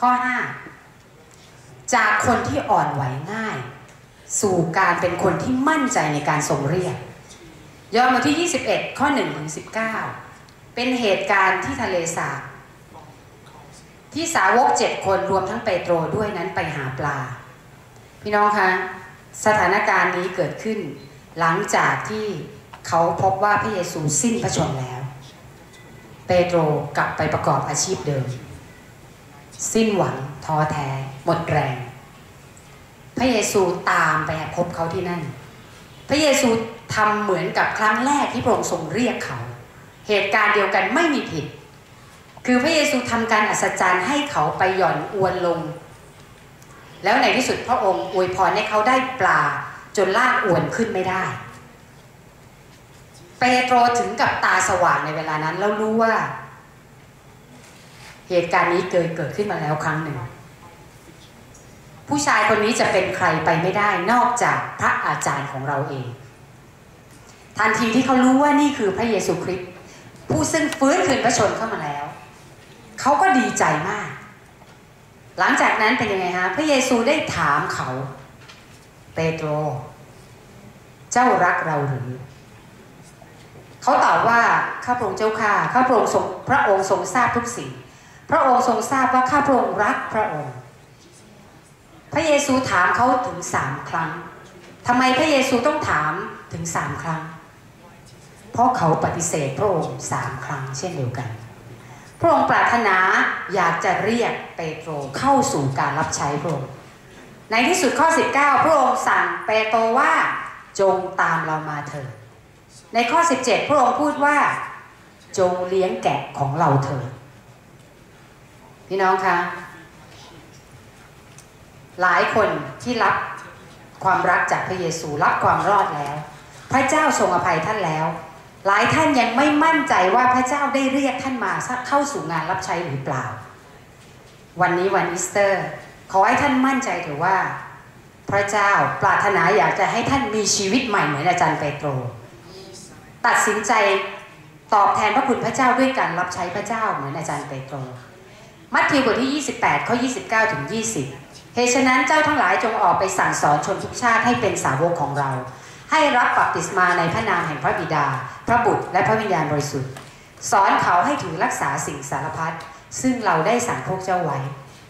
ข้อ 5 จากคนที่อ่อนไหวง่าย สู่การเป็นคนที่มั่นใจในการทรงเรียกยอห์นบทที่ 21 ข้อ1ถึง19 เป็นเหตุการณ์ที่ทะเลสาบที่สาวกเจ็ดคนรวมทั้งเปโตรด้วยนั้นไปหาปลา พี่น้องคะสถานการณ์นี้เกิดขึ้น หลังจากที่เขาพบว่าพระเยซูสิ้นพระชนแล้ว เปโตรกลับไปประกอบอาชีพเดิม สิ้นหวังท้อแท้หมดแรง พระเยซูตามไปพบเขาที่นั่น พระเยซูทำเหมือนกับครั้งแรกที่พระองค์ทรงเรียกเขา เหตุการณ์เดียวกันไม่มีผิด คือพระเยซูทำการอัศจรรย์ให้เขาไปหย่อนอวนลง แล้วในที่สุดพระองค์อวยพรให้เขาได้ปลาจนลากอวนขึ้นไม่ได้เปโตรถึงกับตาสว่างในเวลานั้นแล้วรู้ว่า เหตุการณ์นี้เกิดเกิดขึ้นมาแล้วครั้งหนึ่ง ผู้ชายคนนี้จะเป็นใครไปไม่ได้นอกจากพระอาจารย์ของเราเอง ทันทีที่เขารู้ว่านี่คือพระเยซูคริสต์ผู้ซึ่งฟื้นคืนพระชนเข้ามาแล้ว เขาก็ดีใจมาก หลังจากนั้นเป็นยังไงฮะพระเยซูได้ถามเขาเปโตร เจ้ารักเราหรือเขาตอบว่าข้าพระองค์เจ้าข้าข้าพระองค์ทรงพระองค์ทรงทราบทุกสิ่ง พระองค์ทรงทราบว่าข้าพระองค์รักพระองค์ พระเยซูถามเขาถึงสามครั้งทำไมพระเยซูต้องถามถึงสามครั้ง เพราะเขาปฏิเสธพระองค์สามครั้งเช่นเดียวกัน พระองค์ปรารถนาอยากจะเรียกเปโตรเข้าสู่การรับใช้พระองค์ ในที่สุดข้อ 19 พระองค์สั่งเปโตรว่าจงตามเรามาเถิด ในข้อ 17 พระองค์พูดว่า จงเลี้ยงแกะของเราเถิด พี่น้องคะหลายคนที่รับความรักจากพระเยซูรับความรอดแล้ว พระเจ้าทรงอภัยท่านแล้ว หลายท่านยังไม่มั่นใจว่าพระเจ้าได้เรียกท่านมาเข้าสู่งานรับใช้หรือเปล่า วันนี้วันอีสเตอร์ ขอให้ท่านมั่นใจเถอะว่า พระเจ้าปรารถนาอยากจะให้ท่านมีชีวิตใหม่เหมือนอาจารย์เปโตร ตัดสินใจตอบแทนพระคุณพระเจ้าด้วยการรับใช้พระเจ้าเหมือนอาจารย์เปโตร มัทธิวบทที่ 28 ข้อ 29 ถึง 20 เหตุฉะนั้นเจ้าทั้งหลายจงออกไปสั่งสอนชนทุกชาติให้เป็นสาวกของเรา ให้รับบัพติศมาในพระนามแห่งพระบิดา พระบุตรและพระวิญญาณบริสุทธิ์ สอนเขาให้ถือรักษาสิ่งสารพัดซึ่งเราได้สั่งพวกเจ้าไว้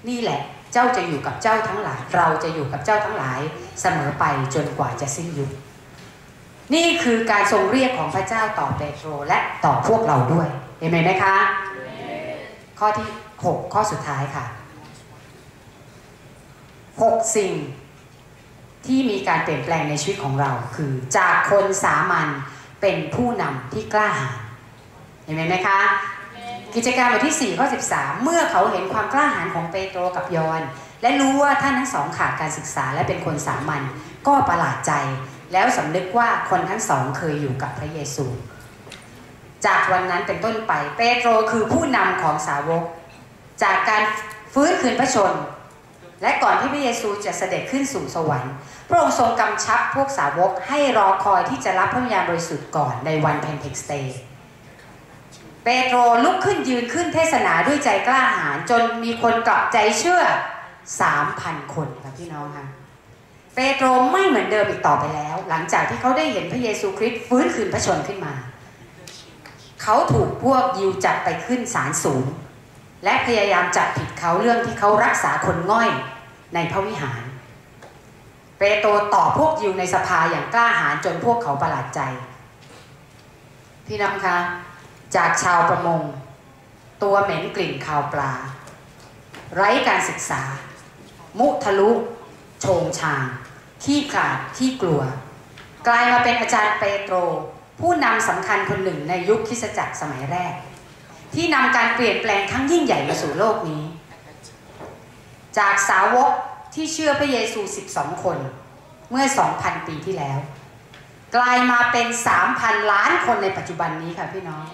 นี่แหละเจ้าจะอยู่กับเจ้าทั้งหลาย เราจะอยู่กับเจ้าทั้งหลายเสมอไปจนกว่าจะสิ้นยุคนี่คือการทรงเรียกของพระเจ้าต่อเปโตรและต่อพวกเราด้วยเห็นไหมคะ ข้อที่ 6 ข้อสุดท้ายค่ะ 6 สิ่งที่มีการเปลี่ยนแปลงในชีวิตของเราคือจากคนสามัญเป็นผู้นำที่กล้าหาญเห็นไหมคะกิจการบทที่4ข้อ13 เมื่อเขาเห็นความกล้าหาญของเปโตรกับยอน และรู้ว่าท่านทั้งสองขาดการศึกษาและเป็นคนสามัญก็ประหลาดใจ แล้วสำนึกว่าคนทั้งสองเคยอยู่กับพระเยซู จากวันนั้นเป็นต้นไป เปโตรคือผู้นำของสาวก จากการฟื้นคืนพระชน และก่อนที่พระเยซูจะเสด็จขึ้นสู่สวรรค์ พระองค์ทรงกำชับพวกสาวกให้รอคอยที่จะรับพระวิญญาณบริสุทธิ์ก่อนในวันเพนเทคสเตย์เปโตรลุกขึ้นยืนขึ้นเทศนาด้วยใจกล้าหาญจนมีคนกลับใจเชื่อ3,000คนค่ะพี่น้องค่ะเปโตรไม่เหมือนเดิมอีกต่อไปแล้ว หลังจากที่เขาได้เห็นพระเยซูคริสต์ฟื้นคืนพระชนขึ้นมา เขาถูกพวกยิวจับไปขึ้นศาลสูง และพยายามจับผิดเขาเรื่องที่เขารักษาคนง่อยในพระวิหาร เปโตรตอบพวกยิวในสภาอย่างกล้าหาญจนพวกเขาประหลาดใจ พี่น้องคะ จากชาวประมง ตัวเหม็นกลิ่นคาวปลา ไร้การศึกษา มุทะลุ โชงชาง ขี้ขลาดขี้กลัว กลายมาเป็นอาจารย์เปโตร ผู้นำสำคัญคนหนึ่งในยุคคริสจักรสมัยแรก ที่นำการเปลี่ยนแปลงครั้งยิ่งใหญ่มาสู่โลกนี้ จากสาวกที่เชื่อพระเยซู 12 คนเมื่อ 2,000 ปีที่แล้ว กลายมาเป็น 3,000 ล้านคนในปัจจุบันนี้ค่ะพี่น้อง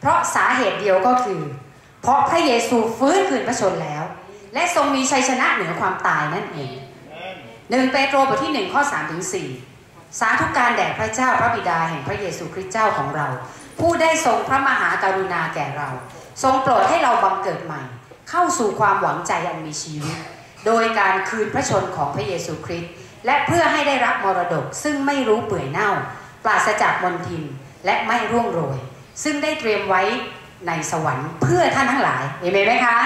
เพราะสาเหตุเดียวก็คือ เพราะพระเยซูฟื้นคืนพระชนแล้ว และทรงมีชัยชนะเหนือความตายนั่นเองหนึ่งเปโตรบทที่1ข้อ3ถึง4 สาธุการแด่พระเจ้าพระบิดาแห่งพระเยซูคริสต์เจ้าของเรา ผู้ได้ทรงพระมหากรุณาแก่เรา ทรงโปรดให้เราบังเกิดใหม่ เข้าสู่ความหวังใจอันมีชีวิต โดยการคืนพระชนของพระเยซูคริสต์และเพื่อให้ได้รับมรดกซึ่งไม่รู้เปื่อยเน่า ปราศจากมลทินและไม่ร่วงโรย ซึ่งได้เตรียมไว้ในสวรรค์เพื่อท่านทั้งหลายเห็นไหมคะ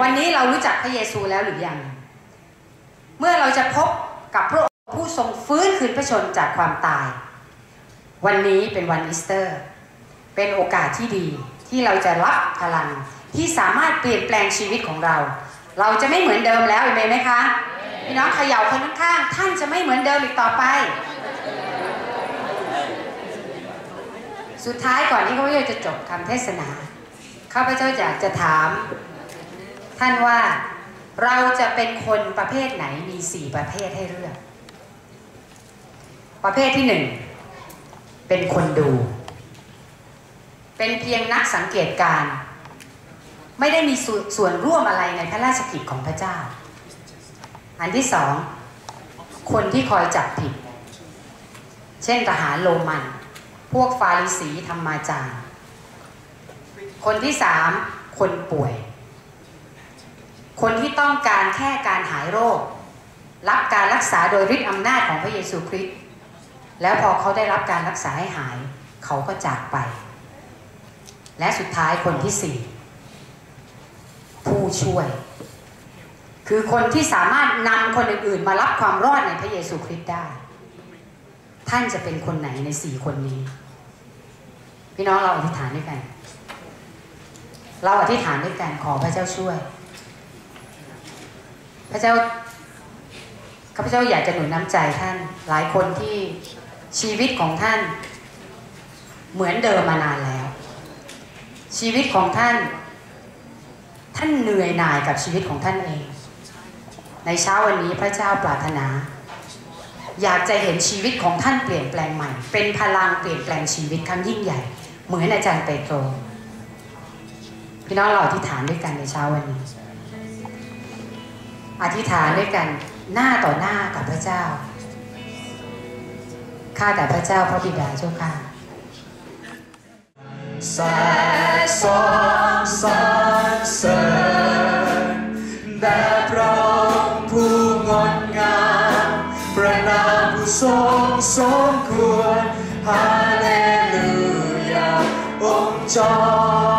วันนี้เรารู้จักพระเยซูแล้วหรือยัง เมื่อเราจะพบกับพระองค์ ผู้ทรงฟื้นคืนพระชนจากความตาย วันนี้เป็นวันอีสเตอร์ เป็นโอกาสที่ดีที่เราจะรับพลังที่สามารถเปลี่ยนแปลงชีวิตของเรา เราจะไม่เหมือนเดิมแล้วเห็นไหมคะพี่น้องเขย่าคนข้างๆท่านจะไม่เหมือนเดิมอีกต่อไป สุดท้ายก่อนที่ข้าพเจ้าจะจบคำเทศนาข้าพเจ้าอยากจะถาม ท่านว่าเราจะเป็นคนประเภทไหนมีสี่ประเภทให้เลือก ประเภทที่หนึ่งเป็นคนดู เป็นเพียงนักสังเกตการ ไม่ได้มีส่วนร่วมอะไรในพระราชกิจของพระเจ้า อันที่สองคนที่คอยจับผิด เช่นทหารโรมัน พวกฟาริสีธรรมาจารย์ คนที่สามคนป่วย คนที่ต้องการแค่การหายโรค รับการรักษาโดยฤทธิอำนาจของพระเยซูคริสต์ แล้วพอเขาได้รับการรักษาให้หาย เขาก็จากไป และสุดท้ายคนที่สี่ผู้ช่วย คือคนที่สามารถนำคนอื่นๆ มารับความรอดในพระเยซูคริสต์ได้ ท่านจะเป็นคนไหนในสี่คนนี้ พี่น้องเราอธิษฐานด้วยกัน เราอธิษฐานด้วยกันขอพระเจ้าช่วย พระเจ้าข้าพเจ้าอยากจะหนุนน้ำใจท่านหลายคนที่ ชีวิตของท่าน เหมือนเดิมมานานแล้ว ชีวิตของท่าน ท่านเหนื่อยหน่ายกับชีวิตของท่านเอง ในเช้าวันนี้พระเจ้าปรารถนา อยากจะเห็นชีวิตของท่านเปลี่ยนแปลงใหม่ เป็นพลังเปลี่ยนแปลงชีวิตครั้งยิ่งใหญ่ เหมือนอาจารย์เปโตรพี่น้องเราอธิษฐานด้วยกันในเช้าวันนี้ อธิษฐานด้วยกันหน้าต่อหน้ากับพระเจ้า ข้าแต่พระเจ้าพระบิดาเจ้าค่ะสายสองสรรเสริญแด่พระองค์ผู้งดงามประนามผู้ทรงสมควรฮาเลลูยาองค์จอม